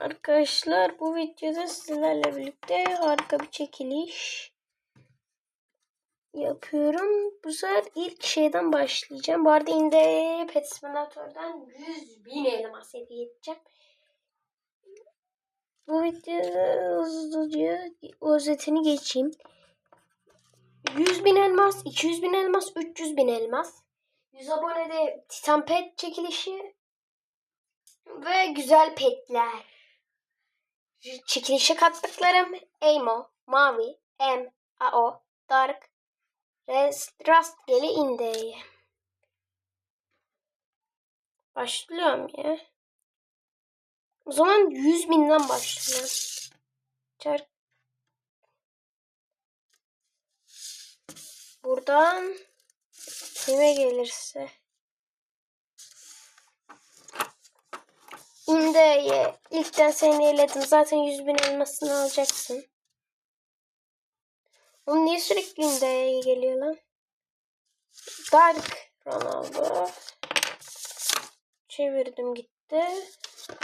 Arkadaşlar bu videoda sizlerle birlikte harika bir çekiliş yapıyorum. Bu sefer ilk şeyden başlayacağım. Bu arada inde Pet Simulator'dan 100 bin elmas hediye edeceğim. Bu videoda hızlıca özetini geçeyim. 100 bin elmas, 200 bin elmas, 300 bin elmas. 100 abonede Titan Pet çekilişi ve güzel petler. Çekilişe kattıklarım Amo, Mavi, M, AO, Dark, Rest, Rastgele Indie. Başlıyorum ya. O zaman 100 binden başlıyorum. Çark. Buradan kime gelirse. İndeye ilkten seni eledim. Zaten 100 bin elmasını alacaksın. Oğlum niye sürekli İndeye geliyor lan? Dark Ronaldo. Çevirdim gitti.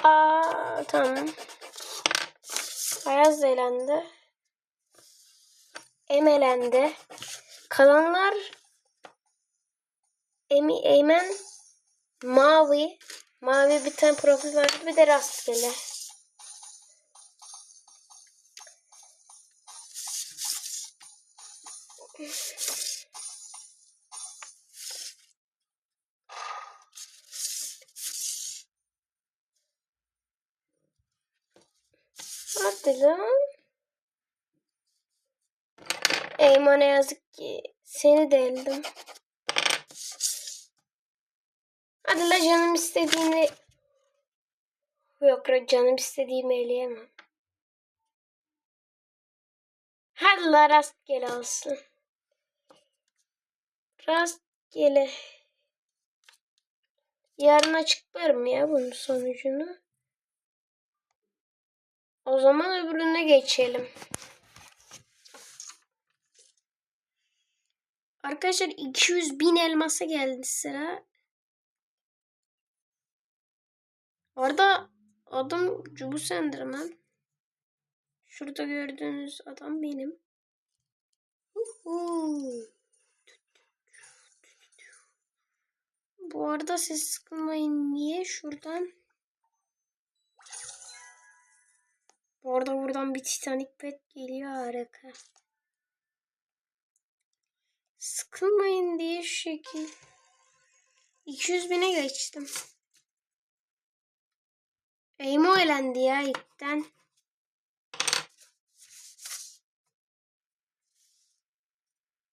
Aa tamam. Ayaz elendi. Em elendi. Kalanlar Emi, Eymen, Mavi, Mavi bir tane profil vardı bir de rastgele. Hadi lan. Eymen'e yazık ki seni de eldim. Hadi la canım istediğini Yok canım istediğimi eleyemem. Hadi la rastgele olsun. Rastgele. Yarın açıklarım ya bunun sonucunu. O zaman öbürüne geçelim. Arkadaşlar 200 bin elmasa geldi sıra. Orada adım Cubu Senderman. Şurada gördüğünüz adam benim. Bu arada siz sıkılmayın niye şuradan Bu arada buradan bir Titanic pet geliyor harika. Sıkılmayın diye şu şekil. 200 bine geçtim. Emo elendi ya ilkten.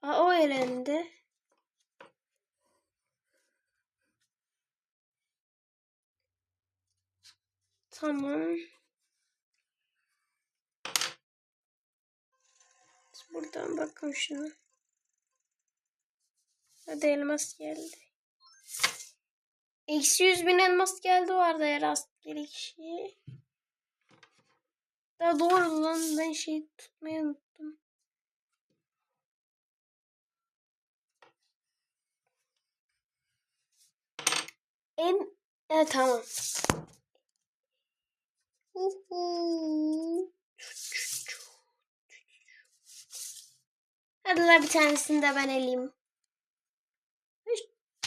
Aa, o. Tamam. Buradan bakın şuna. Hadi elmas geldi. Eksi yüz bin elmas geldi o arada kişiye. Daha doğru lan ben şey tutmayı unuttum. En evet tamam. Hadi la bir tanesini de ben eleyim.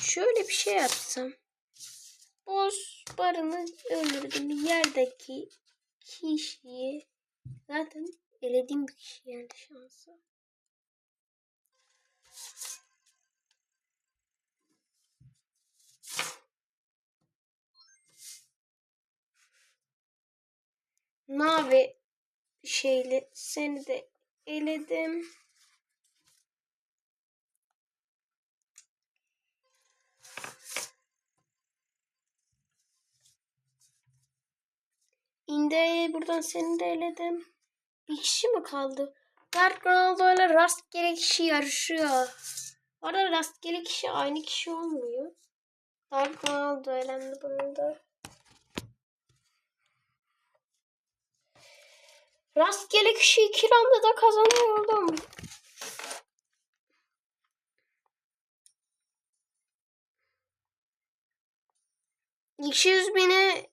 Şöyle bir şey yapsam. Boz barını öldürdüm. Yerdeki kişiyi zaten elediğim bir kişi geldi şansa. Mavi şeyli seni de eledim. İndi buradan seni de eledim. Bir kişi mi kaldı? Dark Ronaldo ile rastgele kişi yarışıyor. Orada rastgele kişi aynı kişi olmuyor. Dark Ronaldo elendi bunu da. Rastgele kişi iki randa da kazanıyordum. İki yüz bine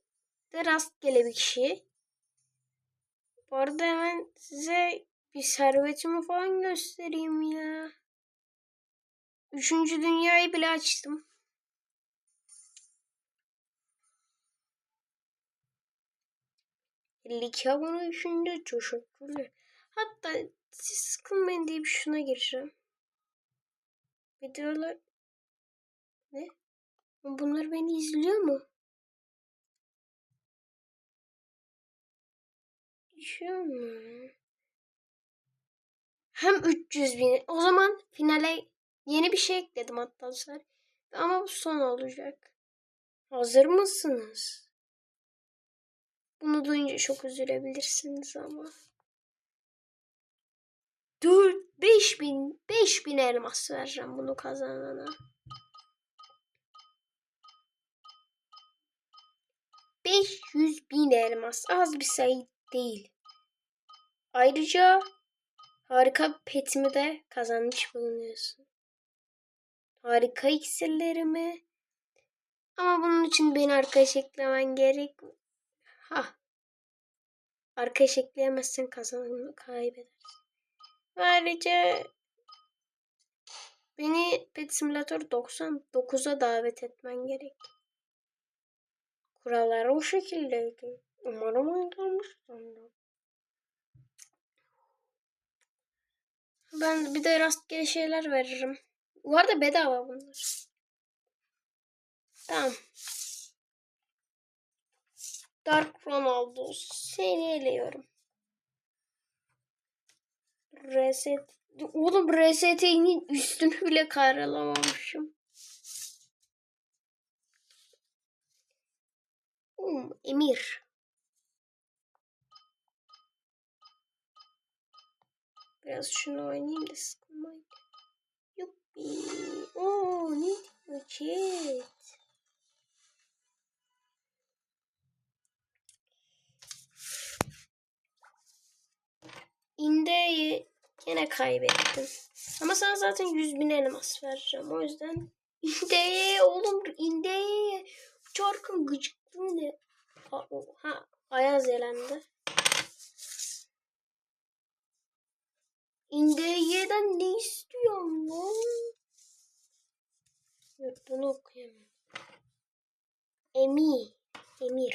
de rastgele bir kişi. Bu arada hemen size bir servetimi falan göstereyim ya. Üçüncü dünyayı bile açtım. Lig abone üçüncü teşekkürler. Hatta siz sıkılmayın deyip şuna gireceğim. Videolar... Ne? Bunlar beni izliyor mu? İzliyor mu? Hem 300 bin. O zaman finale yeni bir şey ekledim hatta sen. Ama bu son olacak. Hazır mısınız? Bunu duyunca çok üzülebilirsiniz ama. 4 5000 5000 elmas vereceğim bunu kazanana. 500 bin elmas az bir sayı değil. Ayrıca harika petimi de kazanmış bulunuyorsun. Harika iksirlerimi. Ama bunun için beni arkadaş eklemen gerek. Ha. Arkadaş ekleyemezsen kazanımı kaybedersin. Ve ayrıca beni Pet Simulator 99'a davet etmen gerek. Kurallar o şekildeydi. Umarım oynamışsındır. Ben bir de rastgele şeyler veririm. Bu arada bedava bunlar. Tamam. Dark Ronaldo seni eliyorum. Reset. Oğlum RST'nin üstünü bile karalamamışım. Um, Emir. Biraz şunu oynayayım da sıkılmayın. Yuppi. Oo ne diyor chat? İndeyi yine kaybettim. Ama sana zaten 100 bin elmas vereceğim. O yüzden indeye oğlum indeye. Çarkın gıcıklığı ne? Ha, ha Ayaz elendi. İndeyeden ne istiyorsun lan? Yok bunu okuyamam. Emir. Emir.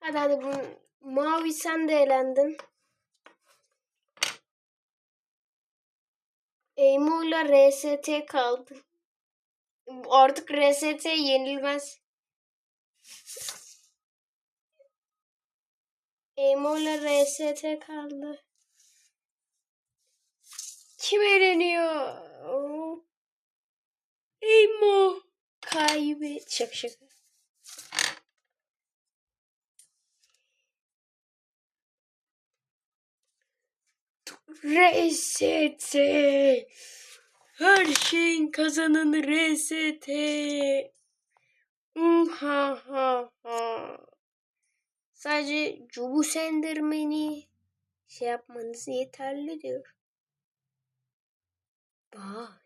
Hadi hadi bu mavi sen de elendin. Emo ile RST kaldı. Artık RST yenilmez. Emo ile RST kaldı. Kim eleniyor? Emo kaybet. Şaka şaka. RST. Her şeyin kazananı RST. Ha ha ha. Sadece Cubu Senderman'i şey yapmanız yeterli diyor. Bye.